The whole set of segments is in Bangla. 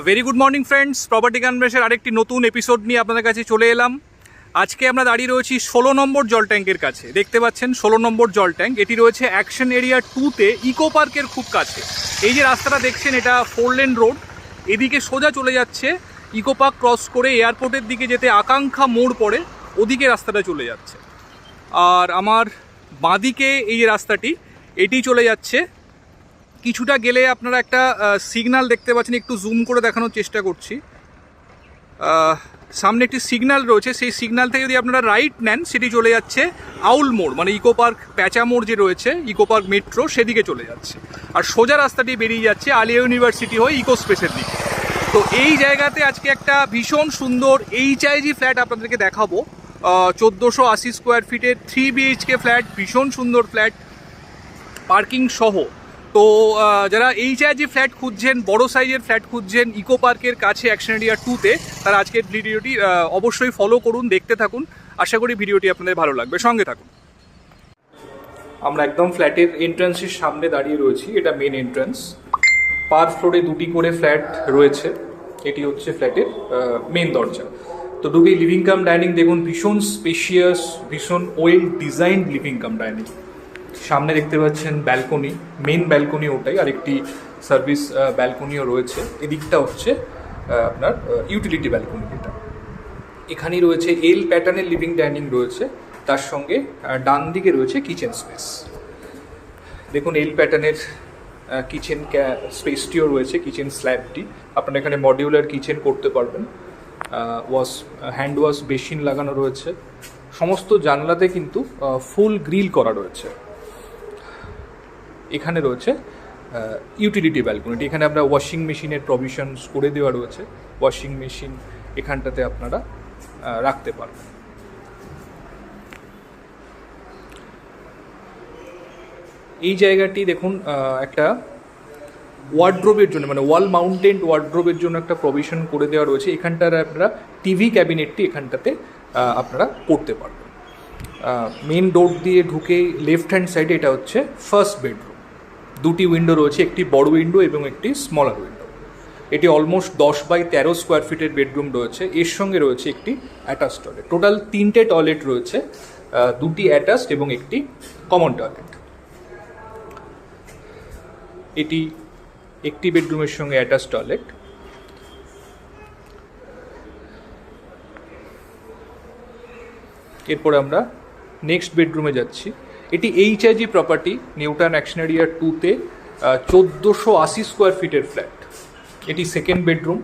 Very good morning friends property কনভেন্সের আরেকটি নতুন এপিসোড নিয়ে আপনাদের কাছে চলে এলাম। আজকে আমরা দাঁড়িয়ে রয়েছি ষোলো নম্বর জল ট্যাঙ্কের কাছে। দেখতে পাচ্ছেন ষোলো নম্বর জল ট্যাঙ্ক। এটি রয়েছে অ্যাকশন এরিয়া টুতে ইকো পার্কের খুব কাছে। এই যে রাস্তাটা দেখছেন, এটা ফোর লেন রোড এদিকে সোজা চলে যাচ্ছে ইকো পার্ক ক্রস করে এয়ারপোর্টের দিকে যেতে আকাঙ্ক্ষা মোড় পড়ে, ওদিকে রাস্তাটা চলে যাচ্ছে। আর আমার বাঁদিকে এই যে রাস্তাটি, এটি চলে যাচ্ছে কিছুটা গেলে আপনারা একটা সিগনাল দেখতে পাচ্ছেন, একটু জুম করে দেখানোর চেষ্টা করছি। সামনে একটি সিগনাল রয়েছে, সেই সিগনাল থেকে যদি আপনারা রাইট নেন, সেটি চলে যাচ্ছে আউল মোড় মানে ইকো পার্ক প্যাচা মোড় যে রয়েছে, ইকো পার্ক মেট্রো সেদিকে চলে যাচ্ছে। আর সোজা রাস্তাটি বেরিয়ে যাচ্ছে আলিয়া ইউনিভার্সিটি হয়ে ইকো স্পেসের দিকে। তো এই জায়গাতে আজকে একটা ভীষণ সুন্দর এইচআইজি ফ্ল্যাট আপনাদেরকে দেখাবো। চোদ্দোশো আশি স্কোয়ার ফিটের থ্রি বিএইচকে ফ্ল্যাট ভীষণ সুন্দর ফ্ল্যাট পার্কিং সহ। তো যারা এইচআইজি ফ্ল্যাট খুঁজছেন, বড় সাইজের ফ্ল্যাট খুঁজছেন, ইকো পার্কের কাছে অ্যাকশন এরিয়া টুতে তারা আজকের ভিডিওটি অবশ্যই ফলো করুন, দেখতে থাকুন। আশা করি ভিডিওটি আপনাদের ভালো লাগবে। সঙ্গে থাকুন। আমরা একদম ফ্ল্যাটের এন্ট্রান্সের সামনে দাঁড়িয়ে রয়েছি। এটা মেন এন্ট্রান্স পার ফ্লোরে দুটি করে ফ্ল্যাট রয়েছে। এটি হচ্ছে ফ্ল্যাটের মেন দরজা। তো ঢুকেই লিভিং কাম ডাইনিং দেখুন, ভীষণ স্পেশিয়াস ভীষণ well design living cum dining সামনে দেখতে পাচ্ছেন ব্যালকনি মেন ব্যালকনি ওটাই আর একটি সার্ভিস ব্যালকনিও রয়েছে। এদিকটা হচ্ছে আপনার ইউটিলিটি ব্যালকনি যেটা। এখানেই রয়েছে এল প্যাটার্নের লিভিং ডাইনিং রয়েছে। তার সঙ্গে ডান দিকে রয়েছে কিচেন স্পেস দেখুন এল প্যাটার্নের কিচেন স্পেসটিও রয়েছে কিচেন স্ল্যাবটি আপনারা এখানে মডিউলার কিচেন করতে পারবেন। ওয়াশ হ্যান্ড ওয়াশ বেসিন লাগানো রয়েছে। সমস্ত জানলাতে কিন্তু ফুল গ্রিল করা রয়েছে। এখানে রয়েছে ইউটিলিটি ব্যালকনিটি এখানে আমরা ওয়াশিং মেশিনের প্রভিশনস করে দেওয়া রয়েছে। ওয়াশিং মেশিন এখানটাতে আপনারা রাখতে পারবেন। এই জায়গাটি দেখুন একটা ওয়ার্ড্রোবের জন্য মানে ওয়াল মাউন্টেড ওয়ার্ড্রোবের জন্য একটা প্রভিশন করে দেওয়া রয়েছে। এখানটার আপনারা টিভি ক্যাবিনেটটি এখানটাতে আপনারা করতে পারবেন। মেন ডোর দিয়ে ঢুকে লেফট হ্যান্ড সাইডে এটা হচ্ছে ফার্স্ট বেডরুম দুটি উইন্ডো রয়েছে, একটি বড় উইন্ডো এবং একটি স্মলার উইন্ডো এটি অলমোস্ট দশ বাই তেরো স্কোয়ার ফিটের বেডরুম রয়েছে। এর সঙ্গে রয়েছে একটি অ্যাটাচ টয়লেট টোটাল তিনটে টয়লেট রয়েছে দুটি অ্যাটাচড এবং একটি কমন টয়লেট এটি একটি বেডরুমের সঙ্গে অ্যাটাচ টয়লেট এরপর আমরা নেক্সট বেডরুমে যাচ্ছি। এটি HIG property New Town action area টুতে চোদ্দোশো আশি স্কোয়ার ফিটের ফ্ল্যাট এটি সেকেন্ড বেডরুম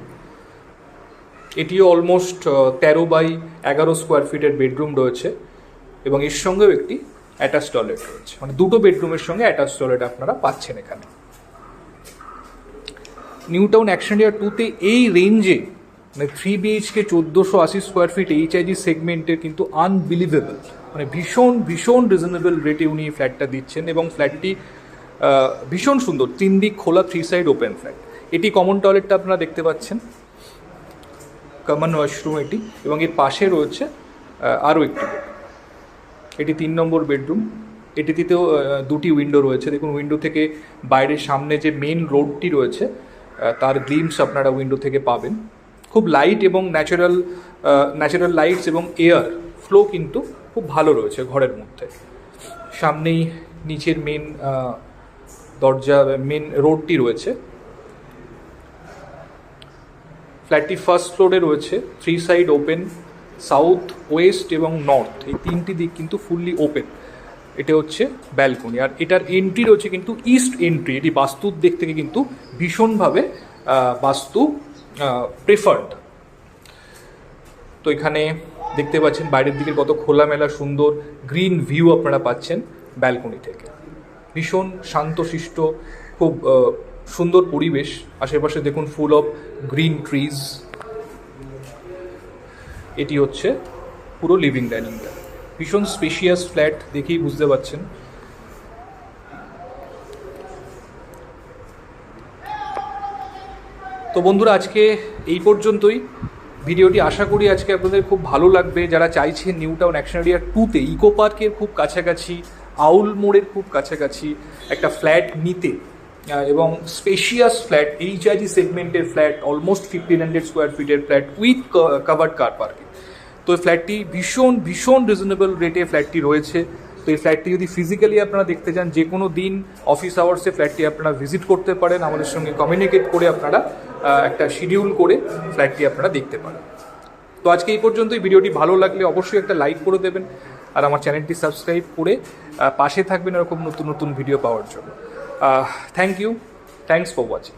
এটিও অলমোস্ট তেরো বাই এগারো স্কোয়ার ফিটের বেডরুম রয়েছে এবং এর সঙ্গেও একটি অ্যাটাচ টয়লেট রয়েছে। মানে দুটো বেডরুমের সঙ্গে অ্যাটাচ টয়লেট আপনারা পাচ্ছেন এখানে। নিউ টাউন অ্যাকশন এরিয়া টুতে এই রেঞ্জে মানে থ্রি বিএইচকে চোদ্দোশো আশি স্কোয়ার ফিট এইচআইজি সেগমেন্টের কিন্তু আনবিলিভেবল মানে ভীষণ ভীষণ রিজনেবল রেটে উনি ফ্ল্যাটটা দিচ্ছেন এবং ফ্ল্যাটটি ভীষণ সুন্দর। তিন দিক খোলা থ্রি সাইড ওপেন ফ্ল্যাট এটি কমন টয়লেটটা আপনারা দেখতে পাচ্ছেন। কমন ওয়াশরুম এটি এবং এর পাশে রয়েছে আরও একটি এটি তিন নম্বর বেডরুম এটিতেও দুটি উইন্ডো রয়েছে। দেখুন উইন্ডো থেকে বাইরের সামনে যে মেন রোডটি রয়েছে তার গ্লিমস আপনারা উইন্ডো থেকে পাবেন। খুব লাইট এবং ন্যাচারাল ন্যাচারাল লাইটস এবং এয়ার ফ্লো কিন্তু খুব ভালো রয়েছে ঘরের মধ্যে। সামনেই নিচের মেন দরজা মেন রোডটি রয়েছে। ফ্ল্যাটটি ফার্স্ট ফ্লোরে রয়েছে three side open south west এবং নর্থ এই তিনটি দিক কিন্তু ফুললি ওপেন এটা হচ্ছে ব্যালকনি আর এটার এন্ট্রি রয়েছে কিন্তু ইস্ট এন্ট্রি এটি বাস্তুর দিক থেকে কিন্তু ভীষণভাবে বাস্তু প্রেফার্ড তো এখানে দেখতে পাচ্ছেন বাইরের দিকে কত খোলামেলা, সুন্দর গ্রিন ভিউ আপনারা পাচ্ছেন ব্যালকনি থেকে। ভীষণ শান্তশিষ্ট, খুব সুন্দর পরিবেশ। আশেপাশে দেখুন ফুল অফ গ্রিন ট্রিজ এটি হচ্ছে পুরো লিভিং ডাইনিংটা ভীষণ স্পেশিয়াস ফ্ল্যাট দেখেই বুঝতে পারছেন তো বন্ধুরা, আজকে এই পর্যন্তই। ভিডিওটি আশা করি আজকে আপনাদের খুব ভালো লাগবে। যারা চাইছেন নিউ টাউন অ্যাকশন এরিয়া টুতে ইকো পার্কের খুব কাছাকাছি আউল মোড়ের খুব কাছাকাছি একটা ফ্ল্যাট নিতে এবং স্পেশিয়াস ফ্ল্যাট এইচআইজি সেগমেন্টের flat almost fifteen hundred square ফিটের flat with covered car parking তো এই ফ্ল্যাটটি ভীষণ ভীষণ রিজনেবল রেটে ফ্ল্যাটটি রয়েছে। তো এই ফ্ল্যাটটি যদি ফিজিক্যালি আপনারা দেখতে চান যে কোনো দিন অফিস আওয়ার্সে ফ্ল্যাটটি আপনারা ভিজিট করতে পারেন। আমাদের সঙ্গে কমিউনিকেট করে আপনারা একটা শিডিউল করে ফ্ল্যাটটি আপনারা দেখতে পারেন। তো আজকে এই পর্যন্তই। ভিডিওটি ভালো লাগলে অবশ্যই একটা লাইক করে দেবেন আর আমার চ্যানেলটি সাবস্ক্রাইব করে পাশে থাকবেন এরকম নতুন নতুন ভিডিও পাওয়ার জন্য। Thank you thanks for watching